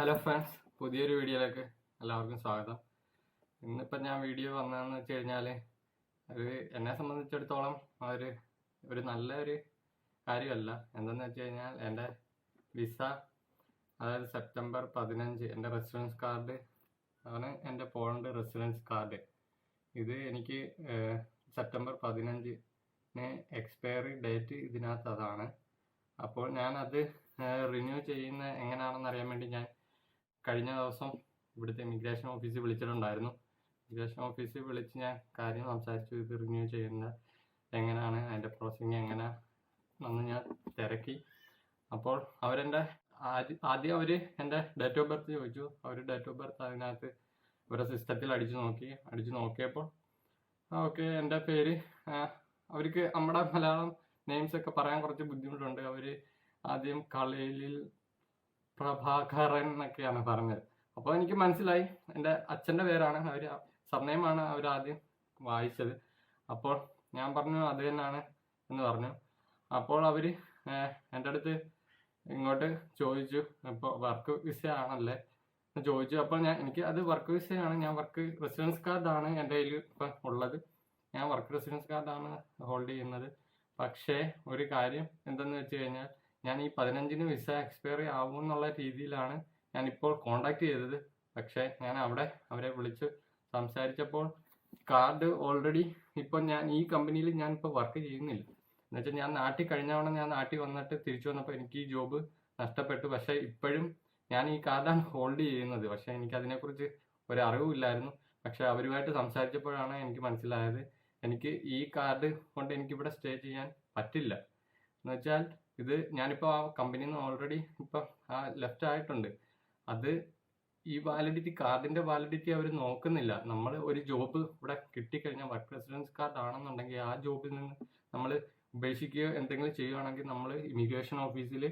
Hello friends പുതിയൊരു വീഡിയോയിലേക്ക് എല്ലാവർക്കും സ്വാഗതം. ഇന്നിപ്പം ഞാൻ വീഡിയോ വന്നതെന്ന് വെച്ച് കഴിഞ്ഞാൽ അത് എന്നെ സംബന്ധിച്ചിടത്തോളം ഒരു ഒരു നല്ലൊരു കാര്യമല്ല. എന്തെന്ന് വെച്ച് കഴിഞ്ഞാൽ എന്റെ വിസ അതായത് സെപ്റ്റംബർ പതിനഞ്ച് എന്റെ റെസിഡൻസ് കാർഡ് ആണ് എന്റെ പോളണ്ട് റെസിഡൻസ് കാർഡ്. ഇത് എനിക്ക് സെപ്റ്റംബർ പതിനഞ്ചിന് എക്സ്പയറി ഡേറ്റ് ഇതിനകത്ത് അതാണ്. അപ്പോൾ ഞാനത് റിന്യൂ ചെയ്യുന്ന എങ്ങനെയാണെന്ന് അറിയാൻ വേണ്ടി ഞാൻ കഴിഞ്ഞ ദിവസം ഇവിടുത്തെ ഇമിഗ്രേഷൻ ഓഫീസിൽ വിളിച്ചിട്ടുണ്ടായിരുന്നു. ഇമിഗ്രേഷൻ ഓഫീസിൽ വിളിച്ച് ഞാൻ കാര്യം സംസാരിച്ചു ഇത് റിന്യൂ ചെയ്യുന്ന എങ്ങനെയാണ് അതിന്റെ പ്രോസസ്സിങ് എങ്ങനെ എന്ന് ഞാൻ തിരക്കി. അപ്പോൾ അവരെന്റെ ആദ്യം ആദ്യം അവർ എന്റെ ഡേറ്റ് ഓഫ് ബർത്ത് ചോദിച്ചു. അവർ ഡേറ്റ് ഓഫ് ബർത്ത് അതിനകത്ത് ഇവരുടെ സിസ്റ്റത്തിൽ അടിച്ചു നോക്കി. അടിച്ചു നോക്കിയപ്പോൾ ഓക്കെ എന്റെ പേര് അവർക്ക് നമ്മുടെ മലയാളം നെയിംസ് ഒക്കെ പറയാൻ കുറച്ച് ബുദ്ധിമുട്ടുണ്ട്. അവർ ആദ്യം കളയിൽ പ്രഭാകരൻ എന്നൊക്കെയാണ് പറഞ്ഞത്. അപ്പോൾ എനിക്ക് മനസ്സിലായി. എന്റെ അച്ഛന്റെ പേരാണ്. അവർ സർനെയിമാണ് അവർ ആദ്യം വായിച്ചത്. അപ്പോൾ ഞാൻ പറഞ്ഞു അത് തന്നെയാണ് എന്ന് പറഞ്ഞു. അപ്പോൾ അവർ എന്റെ അടുത്ത് ഇങ്ങോട്ട് ചോദിച്ചു ഇപ്പോൾ വർക്ക് വിസയാണല്ലേ ചോദിച്ചു. അപ്പോൾ ഞാൻ എനിക്ക് അത് വർക്ക് വിസയാണ് ഞാൻ വർക്ക് റെസിഡൻസ് കാർഡാണ് എന്റെ കയ്യിൽ ഇപ്പം ഉള്ളത്. ഞാൻ വർക്ക് റെസിഡൻസ് കാർഡാണ് ഹോൾഡ് ചെയ്യുന്നത്. പക്ഷേ ഒരു കാര്യം എന്തെന്ന് വെച്ച് കഴിഞ്ഞാൽ ഞാൻ ഈ പതിനഞ്ചിന് വിസ എക്സ്പയറി ആവും എന്നുള്ള രീതിയിലാണ് ഞാൻ ഇപ്പോൾ കോണ്ടാക്ട് ചെയ്തത്. പക്ഷേ ഞാൻ അവിടെ അവരെ വിളിച്ച് സംസാരിച്ചപ്പോൾ കാർഡ് ഓൾറെഡി ഇപ്പം ഞാൻ ഈ കമ്പനിയിൽ ഞാൻ ഇപ്പോൾ വർക്ക് ചെയ്യുന്നില്ല. എന്നുവെച്ചാൽ ഞാൻ നാട്ടിൽ കഴിഞ്ഞ ഞാൻ നാട്ടിൽ വന്നിട്ട് തിരിച്ചു വന്നപ്പോൾ എനിക്ക് ഈ ജോബ് നഷ്ടപ്പെട്ടു. പക്ഷേ ഇപ്പോഴും ഞാൻ ഈ കാർഡാണ് ഹോൾഡ് ചെയ്യുന്നത്. പക്ഷേ എനിക്ക് അതിനെക്കുറിച്ച് ഒരു അറിവുമില്ലായിരുന്നു. പക്ഷേ അവരുമായിട്ട് സംസാരിച്ചപ്പോഴാണ് എനിക്ക് മനസ്സിലായത് എനിക്ക് ഈ കാർഡ് കൊണ്ട് എനിക്കിവിടെ സ്റ്റേ ചെയ്യാൻ പറ്റില്ല. എന്ന് വെച്ചാൽ ഇത് ഞാനിപ്പോൾ ആ കമ്പനിയിൽ നിന്ന് ഓൾറെഡി ഇപ്പം ആ ലെഫ്റ്റ് ആയിട്ടുണ്ട്. അത് ഈ വാലിഡിറ്റി കാർഡിന്റെ വാലിഡിറ്റി അവർ നോക്കുന്നില്ല. നമ്മൾ ഒരു ജോബ് ഇവിടെ കിട്ടിക്കഴിഞ്ഞാൽ വർക്ക് റെസിഡൻസ് കാർഡ് ആണെന്നുണ്ടെങ്കിൽ ആ ജോബിൽ നിന്ന് നമ്മൾ ഉപേക്ഷിക്കുകയോ എന്തെങ്കിലും ചെയ്യുകയാണെങ്കിൽ നമ്മൾ ഇമിഗ്രേഷൻ ഓഫീസിൽ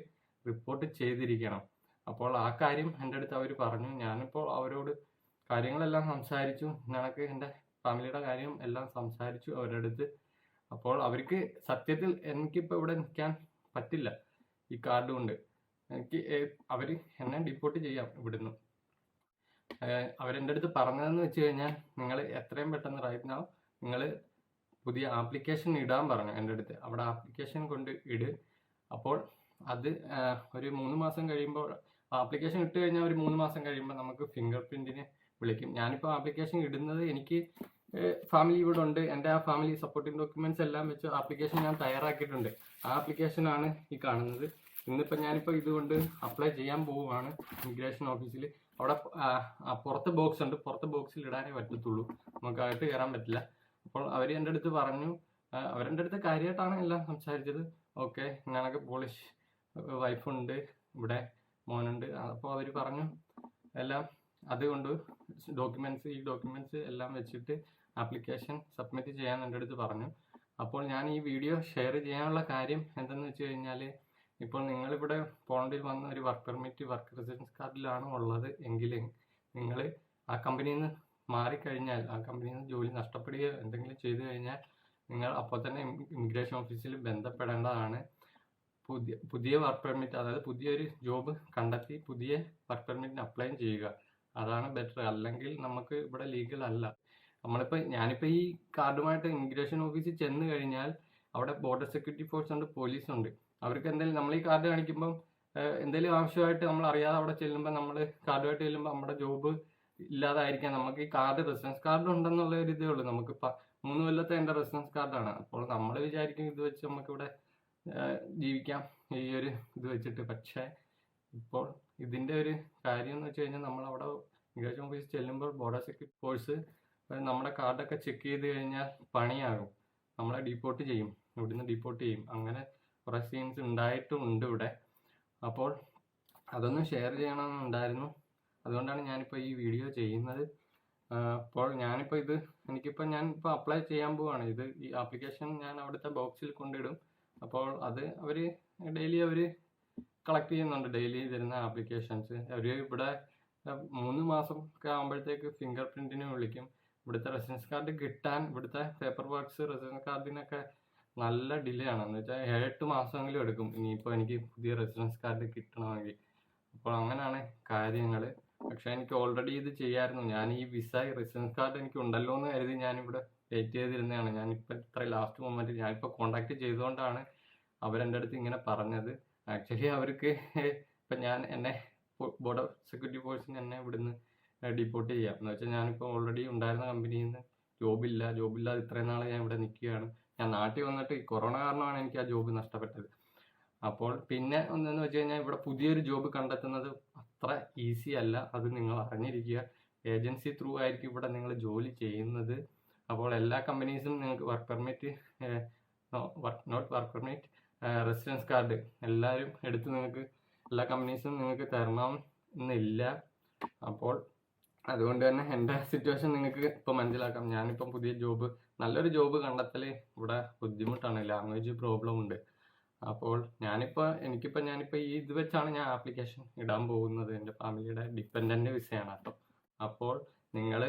റിപ്പോർട്ട് ചെയ്തിരിക്കണം. അപ്പോൾ ആ കാര്യം എന്റെ അടുത്ത് അവർ പറഞ്ഞു. ഞാനിപ്പോൾ അവരോട് കാര്യങ്ങളെല്ലാം സംസാരിച്ചു. നിനക്ക് എന്റെ ഫാമിലിയുടെ കാര്യം എല്ലാം സംസാരിച്ചു അവരുടെ അടുത്ത്. അപ്പോൾ അവർക്ക് സത്യത്തിൽ എനിക്കിപ്പോൾ ഇവിടെ നിൽക്കാൻ പറ്റില്ല. ഈ കാർഡ് കൊണ്ട്. എനിക്ക് അവർ എന്നെ ഡിപ്പോർട്ട് ചെയ്യാം ഇവിടുന്ന്. അവരെന്റെ അടുത്ത് പറഞ്ഞതെന്ന് വെച്ച് കഴിഞ്ഞാൽ നിങ്ങൾ എത്രയും പെട്ടെന്ന് റൈറ്റ് നാവ് നിങ്ങൾ പുതിയ ആപ്ലിക്കേഷൻ ഇടാൻ പറഞ്ഞു എന്റെ അടുത്ത്. അവിടെ ആപ്ലിക്കേഷൻ കൊണ്ട് ഇട്. അപ്പോൾ അത് ഒരു മൂന്ന് മാസം കഴിയുമ്പോൾ ആപ്ലിക്കേഷൻ ഇട്ട് കഴിഞ്ഞാൽ ഒരു മൂന്ന് മാസം കഴിയുമ്പോൾ നമുക്ക് ഫിംഗർ പ്രിന്റിന് വിളിക്കും. ഞാനിപ്പോൾ ആപ്ലിക്കേഷൻ ഇടുന്നത് എനിക്ക് ഫാമിലി ഇവിടെ ഉണ്ട്. എന്റെ ആ ഫാമിലി സപ്പോർട്ടിംഗ് ഡോക്യുമെന്റ്സ് എല്ലാം വെച്ച് ആപ്ലിക്കേഷൻ ഞാൻ തയ്യാറാക്കിയിട്ടുണ്ട്. ആ ആപ്ലിക്കേഷനാണ് ഈ കാണുന്നത്. ഇന്നിപ്പോൾ ഞാനിപ്പോൾ ഇതുകൊണ്ട് അപ്ലൈ ചെയ്യാൻ പോവുകയാണ് ഇമിഗ്രേഷൻ ഓഫീസിൽ അവിടെ പുറത്ത് ബോക്സ് ഉണ്ട്. പുറത്ത് ബോക്സിൽ ഇടാനേ പറ്റത്തുള്ളൂ. നമുക്ക് അകത്ത് കയറാൻ പറ്റില്ല. അപ്പോൾ അവർ എന്റെ അടുത്ത് പറഞ്ഞു അവരെന്റെ അടുത്ത് കാര്യമായിട്ടാണ് എല്ലാം സംസാരിച്ചത്. ഓക്കെ ഞാനൊക്കെ പോളിഷ് വൈഫുണ്ട് ഇവിടെ മോനുണ്ട്. അപ്പോൾ അവർ പറഞ്ഞു എല്ലാം അതുകൊണ്ട് ഡോക്യുമെന്റ്സ് ഈ ഡോക്യുമെന്റ്സ് എല്ലാം വെച്ചിട്ട് ആപ്ലിക്കേഷൻ സബ്മിറ്റ് ചെയ്യാൻ എന്റെ അടുത്ത് പറഞ്ഞു. അപ്പോൾ ഞാൻ ഈ വീഡിയോ ഷെയർ ചെയ്യാനുള്ള കാര്യം എന്തെന്ന് വെച്ച് കഴിഞ്ഞാൽ ഇപ്പോൾ നിങ്ങളിവിടെ പോണ്ടിൽ വന്ന ഒരു വർക്ക് പെർമിറ്റ് വർക്ക് റെസിഡൻസ് കാർഡിലാണ് ഉള്ളത് എങ്കിൽ നിങ്ങൾ ആ കമ്പനിയിൽ നിന്ന് മാറിക്കഴിഞ്ഞാൽ ആ കമ്പനിയിൽ നിന്ന് ജോലി നഷ്ടപ്പെടുകയോ എന്തെങ്കിലും ചെയ്തു കഴിഞ്ഞാൽ നിങ്ങൾ അപ്പോൾ തന്നെ ഇമിഗ്രേഷൻ ഓഫീസിൽ ബന്ധപ്പെടേണ്ടതാണ്. പുതിയ പുതിയ വർക്ക് പെർമിറ്റ് അതായത് പുതിയൊരു ജോബ് കണ്ടെത്തി പുതിയ വർക്ക് പെർമിറ്റിന് അപ്ലൈ ചെയ്യുക. അതാണ് ബെറ്റർ അല്ലെങ്കിൽ നമുക്ക് ഇവിടെ ലീഗൽ അല്ല. നമ്മളിപ്പോൾ ഞാനിപ്പോൾ ഈ കാർഡുമായിട്ട് ഇമിഗ്രേഷൻ ഓഫീസിൽ ചെന്ന് കഴിഞ്ഞാൽ അവിടെ ബോർഡർ സെക്യൂരിറ്റി ഫോഴ്സ് ഉണ്ട് പോലീസ് ഉണ്ട്. അവർക്ക് എന്തെങ്കിലും നമ്മൾ ഈ കാർഡ് കാണിക്കുമ്പം എന്തെങ്കിലും ആവശ്യമായിട്ട് നമ്മൾ അറിയാതെ അവിടെ ചെല്ലുമ്പോൾ നമ്മൾ കാർഡുമായിട്ട് ചെല്ലുമ്പോൾ നമ്മുടെ ജോബ് ഇല്ലാതായിരിക്കാം. നമുക്ക് ഈ കാർഡ് റെസിഡൻസ് കാർഡ് ഉണ്ടെന്നുള്ള ഒരു ഇതേ ഉള്ളൂ. നമുക്ക് മൂന്ന് കൊല്ലത്തെ എന്റെ റെസിഡൻസ് കാർഡാണ്. അപ്പോൾ നമ്മൾ വിചാരിക്കും ഇത് വെച്ച് നമുക്കിവിടെ ജീവിക്കാം. ഈ ഒരു ഇത് വെച്ചിട്ട്. പക്ഷേ ഇപ്പോൾ ഇതിന്റെ ഒരു കാര്യം എന്ന് വെച്ച് കഴിഞ്ഞാൽ നമ്മൾ അവിടെ ഇമിഗ്രേഷൻ ഓഫീസിൽ ചെല്ലുമ്പോൾ ബോർഡർ സെക്യൂരിറ്റി ഫോഴ്സ് നമ്മുടെ കാർഡൊക്കെ ചെക്ക് ചെയ്ത് കഴിഞ്ഞാൽ പണിയാകും. നമ്മളെ ഡീപ്പോർട്ട് ചെയ്യും. ഇവിടുന്ന് ഡീപ്പോർട്ട് ചെയ്യും. അങ്ങനെ കുറേ സീൻസ് ഉണ്ടായിട്ടുണ്ട് ഇവിടെ. അപ്പോൾ അതൊന്നും ഷെയർ ചെയ്യണമെന്നുണ്ടായിരുന്നു. അതുകൊണ്ടാണ് ഞാനിപ്പോൾ ഈ വീഡിയോ ചെയ്യുന്നത്. അപ്പോൾ ഞാനിപ്പോൾ ഇത് എനിക്കിപ്പോൾ ഞാൻ ഇപ്പോൾ അപ്ലൈ ചെയ്യാൻ പോവാണ്. ഇത് ഈ ആപ്ലിക്കേഷൻ ഞാൻ അവിടുത്തെ ബോക്സിൽ കൊണ്ടിടും. അപ്പോൾ അത് അവർ ഡെയിലി അവർ കളക്ട് ചെയ്യുന്നുണ്ട്. ഡെയിലി തരുന്ന ആപ്ലിക്കേഷൻസ് അവർ ഇവിടെ മൂന്ന് മാസം ഒക്കെ ആകുമ്പോഴത്തേക്ക് ഫിംഗർ പ്രിന്റിന് വിളിക്കും. ഇവിടുത്തെ റെസിഡൻസ് കാർഡ് കിട്ടാൻ ഇവിടുത്തെ പേപ്പർ വർക്ക്സ് റെസിഡൻസ് കാർഡിനൊക്കെ നല്ല ഡിലേ ആണ്. എന്ന് വെച്ചാൽ ഏഴെട്ട് മാസമെങ്കിലും എടുക്കും. ഇനിയിപ്പോൾ എനിക്ക് പുതിയ റെസിഡൻസ് കാർഡ് കിട്ടണമെങ്കിൽ. അപ്പോൾ അങ്ങനെയാണ് കാര്യങ്ങൾ. പക്ഷെ എനിക്ക് ഓൾറെഡി ഇത് ചെയ്യായിരുന്നു. ഞാൻ ഈ വിസ റെസിഡൻസ് കാർഡ് എനിക്ക് ഉണ്ടല്ലോ എന്ന് കരുതി ഞാനിവിടെ വെയിറ്റ് ചെയ്തിരുന്നതാണ്. ഞാനിപ്പോൾ ഇത്ര ലാസ്റ്റ് മൊമെന്റ് ഞാനിപ്പോൾ കോണ്ടാക്ട് ചെയ്തുകൊണ്ടാണ് അവരെന്റെ അടുത്ത് ഇങ്ങനെ പറഞ്ഞത്. ആക്ച്വലി അവർക്ക് ഇപ്പം ഞാൻ എന്നെ ബോർഡ് ഓഫ് സെക്യൂരിറ്റി ഫോഴ്സിന് എന്നെ ഇവിടുന്ന് ഡിപ്പോർട്ട് ചെയ്യാം. എന്ന് വെച്ചാൽ ഞാനിപ്പോൾ ഓൾറെഡി ഉണ്ടായിരുന്ന കമ്പനിയിൽ നിന്ന് ജോബില്ല. ജോബില്ലാതെ ഇത്രയും നാളെ ഞാൻ ഇവിടെ നിൽക്കുകയാണ്. ഞാൻ നാട്ടിൽ വന്നിട്ട് ഈ കൊറോണ കാരണമാണ് എനിക്ക് ആ ജോബ് നഷ്ടപ്പെട്ടത്. അപ്പോൾ പിന്നെ ഒന്നെന്ന് വെച്ച് കഴിഞ്ഞാൽ ഇവിടെ പുതിയൊരു ജോബ് കണ്ടെത്തുന്നത് അത്ര ഈസി അല്ല. അത് നിങ്ങൾ അറിഞ്ഞിരിക്കുക. ഏജൻസി ത്രൂ ആയിരിക്കും ഇവിടെ നിങ്ങൾ ജോലി ചെയ്യുന്നത്. അപ്പോൾ എല്ലാ കമ്പനീസും നിങ്ങൾക്ക് work permit work not work permit residence card എല്ലാവരും എടുത്ത് നിങ്ങൾക്ക് എല്ലാ കമ്പനീസും നിങ്ങൾക്ക് തരണം എന്നില്ല. അപ്പോൾ അതുകൊണ്ട് തന്നെ എന്റെ സിറ്റുവേഷൻ നിങ്ങൾക്ക് ഇപ്പോൾ മനസ്സിലാക്കാം. ഞാനിപ്പം പുതിയ ജോബ് നല്ലൊരു ജോബ് കണ്ടെത്തൽ ഇവിടെ ബുദ്ധിമുട്ടാണ്. ലാംഗ്വേജ് പ്രോബ്ലം ഉണ്ട്. അപ്പോൾ ഞാനിപ്പോൾ എനിക്കിപ്പോൾ ഞാനിപ്പോൾ ഈ ഇത് വെച്ചാണ് ഞാൻ ആപ്ലിക്കേഷൻ ഇടാൻ പോകുന്നത്. എന്റെ ഫാമിലിയുടെ ഡിപ്പെൻഡന്റ് വിസയാണ് അപ്പോൾ അപ്പോൾ നിങ്ങൾ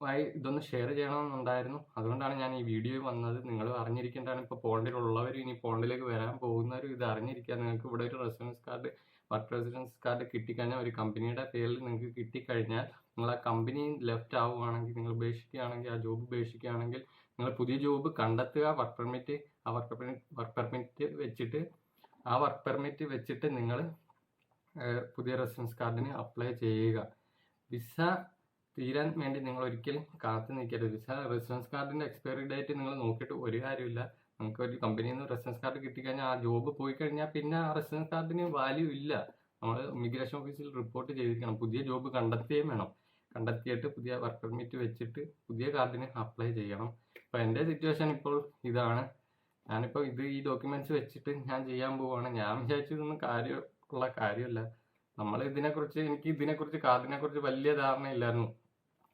ആയി ഇതൊന്ന് ഷെയർ ചെയ്യണമെന്നുണ്ടായിരുന്നു. അതുകൊണ്ടാണ് ഞാൻ ഈ വീഡിയോ വന്നത്. നിങ്ങൾ അറിഞ്ഞിരിക്കേണ്ടതാണ് ഇപ്പോൾ പോണ്ടിലുള്ളവർ ഇനി പോണ്ടിലേക്ക് വരാൻ പോകുന്നവരും ഇത് അറിഞ്ഞിരിക്കുക നിങ്ങൾക്ക് ഇവിടെ ഒരു residence card work residence card കിട്ടിക്കഴിഞ്ഞാൽ ഒരു കമ്പനിയുടെ പേരിൽ നിങ്ങൾക്ക് കിട്ടിക്കഴിഞ്ഞാൽ നിങ്ങൾ ആ കമ്പനി ലെഫ്റ്റ് ആവുകയാണെങ്കിൽ നിങ്ങൾ ഉപേക്ഷിക്കുകയാണെങ്കിൽ ആ ജോബ് ഉപേക്ഷിക്കുകയാണെങ്കിൽ നിങ്ങൾ പുതിയ ജോബ് കണ്ടെത്തുക വർക്ക് പെർമിറ്റ് ആ വർക്ക് പെർമിറ്റ് വർക്ക് പെർമിറ്റ് വെച്ചിട്ട് ആ വർക്ക് പെർമിറ്റ് വെച്ചിട്ട് നിങ്ങൾ പുതിയ റെസിഡൻസ് കാർഡിന് അപ്ലൈ ചെയ്യുക. വിസ തീരാൻ വേണ്ടി നിങ്ങൾ ഒരിക്കലും കാത്തു നിൽക്കരുത്. വിസ റെസിഡൻസ് കാർഡിന്റെ എക്സ്പയറി ഡേറ്റ് നിങ്ങൾ നോക്കിയിട്ട് ഒരു കാര്യമില്ല നമുക്ക് ഒരു കമ്പനിയിൽ നിന്ന് റെസിഡൻസ് കാർഡ് കിട്ടിക്കഴിഞ്ഞാൽ ആ ജോബ് പോയി കഴിഞ്ഞാൽ പിന്നെ ആ റെസിഡൻസ് കാർഡിന് വാല്യൂ ഇല്ല. നമ്മൾ ഇമിഗ്രേഷൻ ഓഫീസിൽ റിപ്പോർട്ട് ചെയ്തിരിക്കണം. പുതിയ ജോബ് കണ്ടെത്തുകയും വേണം. കണ്ടെത്തിയിട്ട് പുതിയ വർക്ക് പെർമിറ്റ് വെച്ചിട്ട് പുതിയ കാർഡിന് അപ്ലൈ ചെയ്യണം. അപ്പോൾ എന്റെ സിറ്റുവേഷൻ ഇപ്പോൾ ഇതാണ്. ഞാനിപ്പോൾ ഇത് ഈ ഡോക്യുമെന്റ്സ് വെച്ചിട്ട് ഞാൻ ചെയ്യാൻ പോവുകയാണ് ഞാൻ വിചാരിച്ചതൊന്നും കാര്യമുള്ള കാര്യമല്ല. നമ്മൾ ഇതിനെക്കുറിച്ച് എനിക്ക് ഇതിനെക്കുറിച്ച് കാർഡിനെക്കുറിച്ച് വലിയ ധാരണയില്ലായിരുന്നു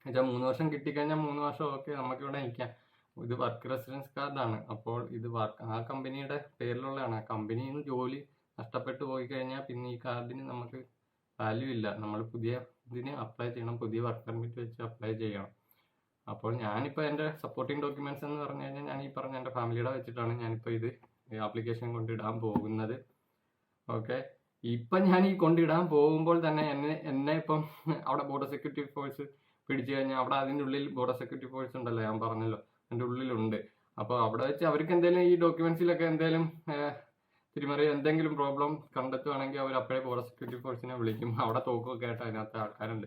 എന്നുവെച്ചാൽ മൂന്ന് വർഷം കിട്ടിക്കഴിഞ്ഞാൽ മൂന്ന് വർഷം ഓക്കെ നമുക്കിവിടെ നിൽക്കാം. ഇത് വർക്ക് റെസിഡൻസ് കാർഡാണ് അപ്പോൾ ഇത് വർക്ക് ആ കമ്പനിയുടെ പേരിലുള്ളതാണ്. ആ കമ്പനിയിൽ നിന്ന് ജോലി നഷ്ടപ്പെട്ടു പോയി കഴിഞ്ഞാൽ പിന്നെ ഈ കാർഡിന് നമുക്ക് വാല്യൂ ഇല്ല. നമ്മൾ പുതിയ ഇതിന് അപ്ലൈ ചെയ്യണം. പുതിയ വർക്ക് പെർമിറ്റ് വെച്ച് അപ്ലൈ ചെയ്യണം. അപ്പോൾ ഞാനിപ്പോൾ എന്റെ സപ്പോർട്ടിംഗ് ഡോക്യുമെന്റ്സ് എന്ന് പറഞ്ഞു കഴിഞ്ഞാൽ ഞാൻ ഈ പറഞ്ഞ എന്റെ ഫാമിലിയുടെ വെച്ചിട്ടാണ് ഞാനിപ്പോൾ ഇത് ആപ്ലിക്കേഷൻ കൊണ്ടിടാൻ പോകുന്നത്. ഓക്കെ ഇപ്പം ഞാൻ ഈ കൊണ്ടിടാൻ പോകുമ്പോൾ തന്നെ എന്നെ എന്നെ ഇപ്പം അവിടെ ബോർഡർ സെക്യൂരിറ്റി ഫോഴ്സ് പിടിച്ചു കഴിഞ്ഞാൽ അവിടെ അതിന്റെ ഉള്ളിൽ ബോർഡർ സെക്യൂരിറ്റി ഫോഴ്സ് ഉണ്ടല്ലോ ഞാൻ പറഞ്ഞല്ലോ. എന്റെ ഉള്ളിലുണ്ട്. അപ്പോൾ അവിടെ വെച്ച് അവർക്ക് എന്തെങ്കിലും ഈ ഡോക്യുമെന്റ്സിലൊക്കെ എന്തെങ്കിലും തിരിമറി എന്തെങ്കിലും പ്രോബ്ലം കണ്ടെത്തുകയാണെങ്കിൽ അവർ അപ്പോഴേ ഫോറസ്റ്റ് സെക്യൂരിറ്റി ഫോഴ്സിനെ വിളിക്കും. അവിടെ തോക്കൊക്കെ ആയിട്ട് അതിനകത്ത് ആൾക്കാരുണ്ട്.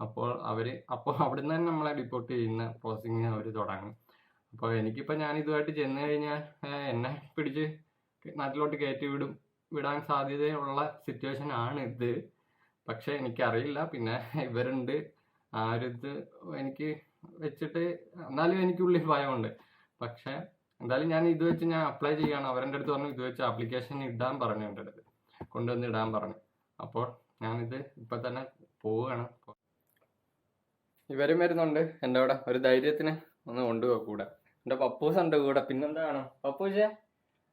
അപ്പോൾ അവർ അപ്പോൾ അവിടെ നിന്ന് തന്നെ നമ്മളെ ഡിപ്പോർട്ട് ചെയ്യുന്ന പ്രോസസ്സിങ് അവർ തുടങ്ങും. അപ്പോൾ എനിക്കിപ്പോൾ ഞാൻ ഇതുമായിട്ട് ചെന്ന് കഴിഞ്ഞാൽ എന്നെ പിടിച്ച് നാട്ടിലോട്ട് കയറ്റി വിടും വിടാൻ സാധ്യതയുള്ള സിറ്റുവേഷൻ ആണ് ഇത് പക്ഷേ എനിക്കറിയില്ല. പിന്നെ ഇവരുണ്ട്. ആ ഇത് എനിക്ക് വെച്ചിട്ട് എന്നാലും എനിക്കുള്ളിൽ ഭയമുണ്ട്. പക്ഷെ എന്തായാലും ഞാൻ ഇത് വെച്ച് ഞാൻ അപ്ലൈ ചെയ്യാണ്. അവരെന്റെ അടുത്ത് പറഞ്ഞു ഇത് വെച്ച് ആപ്ലിക്കേഷൻ ഇടാൻ പറഞ്ഞു എന്റെ അടുത്ത്. കൊണ്ടുവന്ന് ഇടാൻ പറഞ്ഞു. അപ്പോൾ ഞാനിത് ഇപ്പൊ തന്നെ പോവുകയാണ്. ഇവരും വരുന്നുണ്ട്. എന്റെ കൂടെ ഒരു ധൈര്യത്തിന് ഒന്ന് കൊണ്ടുപോകാം കൂടെ. എന്റെ പപ്പൂസ് ഉണ്ട് കൂടെ. പിന്നെന്താണ്? പപ്പൂച്ചേ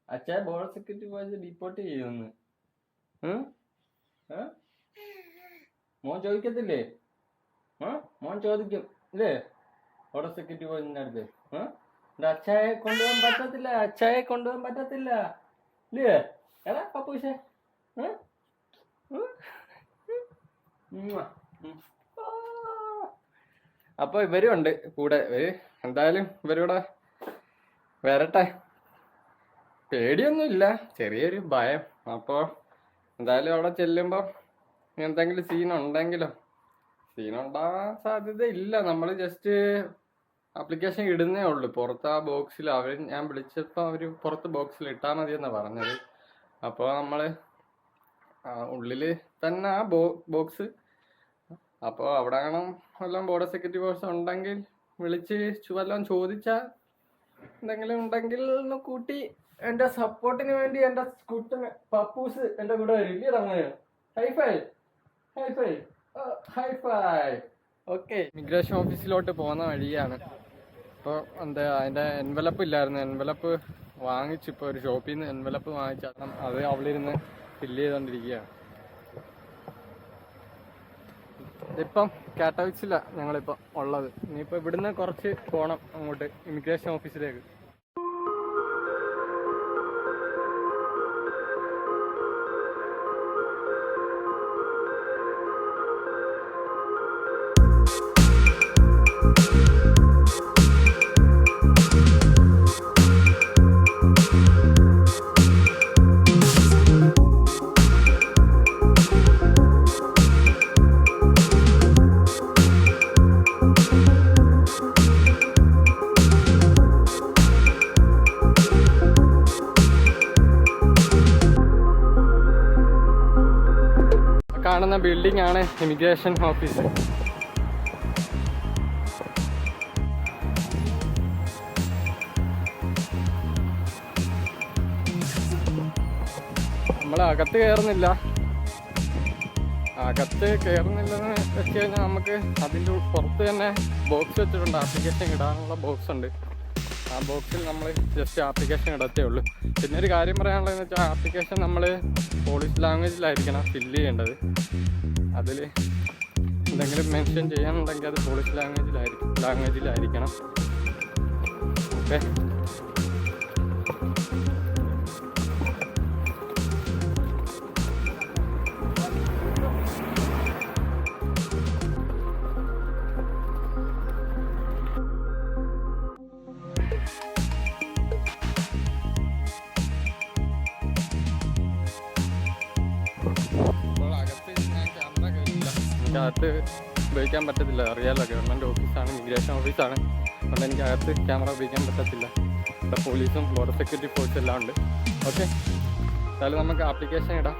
അച്ഛാ ബോൾ സെക്യൂരിറ്റി പോയത് റിപ്പോർട്ട്? ഏ? മോൻ ചോദിക്കത്തില്ലേ? മോൻ ചോദിക്കും. ഇല്ലേ? ബോർഡർ സെക്യൂരിറ്റി പോയതിന്റെ അടുത്ത്. ഏ? അച്ഛായെ കൊണ്ടുപോകാൻ പറ്റത്തില്ല അച്ഛായെ കൊണ്ടുപോകാൻ പറ്റത്തില്ല. ഇല്ലേ? എടാ പപ്പൂശേ. അപ്പൊ ഇവരും ഉണ്ട് കൂടെ. ഇവർ എന്തായാലും ഇവരൂടെ വരട്ടെ. പേടിയൊന്നുമില്ല. ചെറിയൊരു ഭയം. അപ്പോൾ എന്തായാലും അവിടെ ചെല്ലുമ്പോൾ എന്തെങ്കിലും സീൻ ഉണ്ടെങ്കിലോ? സീൻ ഉണ്ടാകാൻ സാധ്യത ഇല്ല നമ്മൾ ജസ്റ്റ് ആപ്ലിക്കേഷൻ ഇടുന്നേ ഉള്ളൂ. പുറത്ത് ആ ബോക്സിൽ അവർ ഞാൻ വിളിച്ചപ്പോൾ അവർ പുറത്ത് ബോക്സിൽ ഇട്ടാൽ മതി എന്നാണ് പറഞ്ഞത് അപ്പോൾ നമ്മൾ ഉള്ളിൽ തന്നെ ആ ബോ ബോക്സ് അപ്പോൾ അവിടെ കാണാൻ വല്ലതും ബോർഡർ സെക്യൂരിറ്റി ഫോഴ്സ് ഉണ്ടെങ്കിൽ വിളിച്ച് വല്ലതും ചോദിച്ചാൽ എന്തെങ്കിലും ഉണ്ടെങ്കിൽ ഒന്ന് കൂട്ടി എന്റെ സപ്പോർട്ടിന് വേണ്ടി എന്റെ കുട്ടന് പപ്പൂസ് എന്റെ കൂടെ വരും ഇല്ലേ അങ്ങനെ hifi hifi hifi okay immigration ഓഫീസിലോട്ട് പോകുന്ന വഴിയാണ്. ഇപ്പോൾ എന്താ അതിന്റെ എൻവലപ്പ് ഇല്ലായിരുന്നു. എൻവലപ്പ് വാങ്ങിച്ചിപ്പോൾ ഒരു ഷോപ്പിൽ നിന്ന് എൻവലപ്പ് വാങ്ങിച്ചാൽ അത് അവളിരുന്ന് ഫില്ല് ചെയ്തുകൊണ്ടിരിക്കുകയാണ് ഇപ്പം കാറ്റോക്സിലാണ് ഞങ്ങളിപ്പോൾ ഉള്ളത്. ഇനിയിപ്പോൾ ഇവിടുന്ന് കുറച്ച് പോകണം അങ്ങോട്ട് ഇമിഗ്രേഷൻ ഓഫീസിലേക്ക് ബിൽഡിംഗ് ആണ് ഇമിഗ്രേഷൻ ഓഫീസ് നമ്മൾ അകത്ത് കയറുന്നില്ല അകത്ത് കയറുന്നില്ലെന്ന് വെച്ച് കഴിഞ്ഞാൽ നമുക്ക് അതിന്റെ പുറത്ത് തന്നെ ബോക്സ് വെച്ചിട്ടുണ്ട്. ആപ്ലിക്കേഷൻ ഇടാനുള്ള ബോക്സ് ഉണ്ട്. ആ ബോക്സിൽ നമ്മൾ ജസ്റ്റ് ആപ്ലിക്കേഷൻ ഇടത്തേ ഉള്ളൂ. പിന്നെ ഒരു കാര്യം പറയാനുള്ളതെന്ന് വെച്ചാൽ ആപ്ലിക്കേഷൻ നമ്മൾ പോളിഷ് ലാംഗ്വേജിലായിരിക്കണം ഫില്ല് ചെയ്യേണ്ടത്. അതിൽ എന്തെങ്കിലും മെൻഷൻ ചെയ്യാനുണ്ടെങ്കിൽ അത് പോളിഷ് ലാംഗ്വേജിലായിരിക്കും ലാംഗ്വേജിലായിരിക്കണം ഓക്കെ എനിക്ക് ഉപയോഗിക്കാൻ പറ്റത്തില്ല. അറിയാലോ ഗവൺമെന്റ് ഓഫീസാണ് ഇമിഗ്രേഷൻ ഓഫീസാണ് അതുകൊണ്ട് എനിക്ക് അകത്ത് ക്യാമറ ഉപയോഗിക്കാൻ പറ്റത്തില്ല. ഇവിടെ പോലീസും ബോർഡർ സെക്യൂരിറ്റി ഫോഴ്സ് എല്ലാം ഉണ്ട്. ഓക്കെ എന്തായാലും നമുക്ക് ആപ്ലിക്കേഷൻ ഇടാം.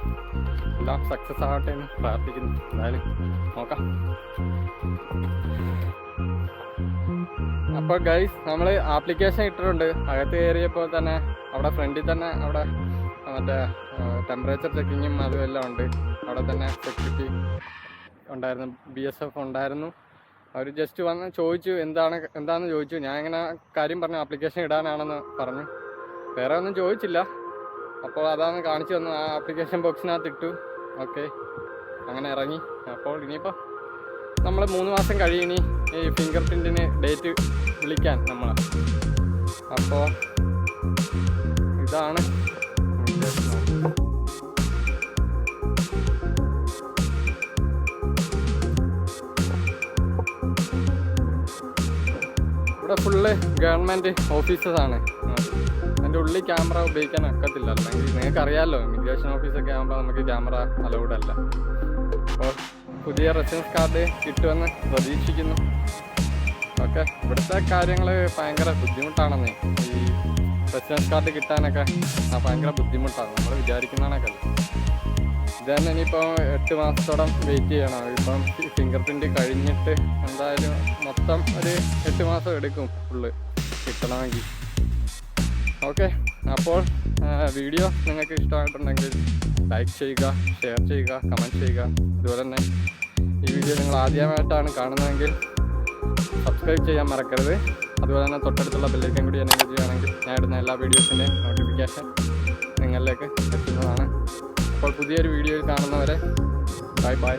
എല്ലാം സക്സസ് ആവട്ടെ എന്ന് പ്രാർത്ഥിക്കുന്നു. എന്തായാലും നോക്കാം. അപ്പോൾ ഗൈസ് നമ്മൾ ആപ്ലിക്കേഷൻ ഇട്ടിട്ടുണ്ട്. അകത്ത് കയറിയപ്പോൾ തന്നെ അവിടെ ഫ്രണ്ടിൽ തന്നെ അവിടെ മറ്റേ ടെമ്പറേച്ചർ ചെക്കിങ്ങും അതും എല്ലാം ഉണ്ട്. അവിടെ തന്നെ സെക്യൂരിറ്റി ഉണ്ടായിരുന്നു ബി എസ് എഫ് ഉണ്ടായിരുന്നു. അവർ ജസ്റ്റ് വന്ന് ചോദിച്ചു എന്താണ് എന്താണെന്ന് ചോദിച്ചു. ഞാൻ ഇങ്ങനെ കാര്യം പറഞ്ഞു ആപ്ലിക്കേഷൻ ഇടാനാണെന്ന് പറഞ്ഞു. വേറെ ഒന്നും ചോദിച്ചില്ല. അപ്പോൾ അതാണ് കാണിച്ചു തന്നു ആ ആപ്ലിക്കേഷൻ ബോക്സിനകത്ത് ഇട്ടു. ഓക്കെ അങ്ങനെ ഇറങ്ങി. അപ്പോൾ ഇനിയിപ്പോൾ നമ്മൾ മൂന്ന് മാസം കഴിയണി ഈ ഫിംഗർ പ്രിന്റിന് ഡേറ്റ് വിളിക്കാൻ നമ്മൾ അപ്പോൾ ഇതാണ് ഇവിടെ ഫുള്ള് ഗവൺമെന്റ് ഓഫീസസാണ് അതിന്റെ ഉള്ളിൽ ക്യാമറ ഉപയോഗിക്കാൻ ഒക്കത്തില്ല അല്ലെങ്കിൽ നിങ്ങൾക്ക് അറിയാമല്ലോ ഇമിഗ്രേഷൻ ഓഫീസൊക്കെ ആകുമ്പോൾ നമുക്ക് ക്യാമറ അലൗഡ് അല്ല. അപ്പോൾ പുതിയ റെസിഡൻസ് കാർഡ് കിട്ടുമെന്ന് പ്രതീക്ഷിക്കുന്നു. ഓക്കെ ഇവിടുത്തെ കാര്യങ്ങൾ ഭയങ്കര ബുദ്ധിമുട്ടാണെന്നേ. ഈ റെസിഡൻസ് കാർഡ് കിട്ടാനൊക്കെ ഭയങ്കര ബുദ്ധിമുട്ടാണ്. നമ്മൾ വിചാരിക്കുന്നതാണൊക്കെ ഇത് തന്നെ ഇനിയിപ്പോൾ എട്ട് മാസത്തോളം വെയിറ്റ് ചെയ്യണം. ഇപ്പം ഫിംഗർ പ്രിന്റ് കഴിഞ്ഞിട്ട് എന്തായാലും മൊത്തം ഒരു എട്ട് മാസം എടുക്കും ഫുള്ള് കിട്ടണമെങ്കിൽ. ഓക്കെ അപ്പോൾ വീഡിയോ നിങ്ങൾക്ക് ഇഷ്ടമായിട്ടുണ്ടെങ്കിൽ ലൈക്ക് ചെയ്യുക ഷെയർ ചെയ്യുക കമന്റ് ചെയ്യുക. അതുപോലെ തന്നെ ഈ വീഡിയോ നിങ്ങൾ ആദ്യമായിട്ടാണ് കാണുന്നതെങ്കിൽ സബ്സ്ക്രൈബ് ചെയ്യാൻ മറക്കരുത്. അതുപോലെ തന്നെ തൊട്ടടുത്തുള്ള ബെല്ലൈക്കൻ കൂടി എന്നെ ചെയ്യുകയാണെങ്കിൽ ഞാൻ ഇടുന്ന എല്ലാ വീഡിയോസിന്റെയും നോട്ടിഫിക്കേഷൻ നിങ്ങളിലേക്ക് എത്തുന്നതാണ്. അപ്പോൾ പുതിയൊരു വീഡിയോയിൽ കാണുന്നവരെ ബൈ ബൈ.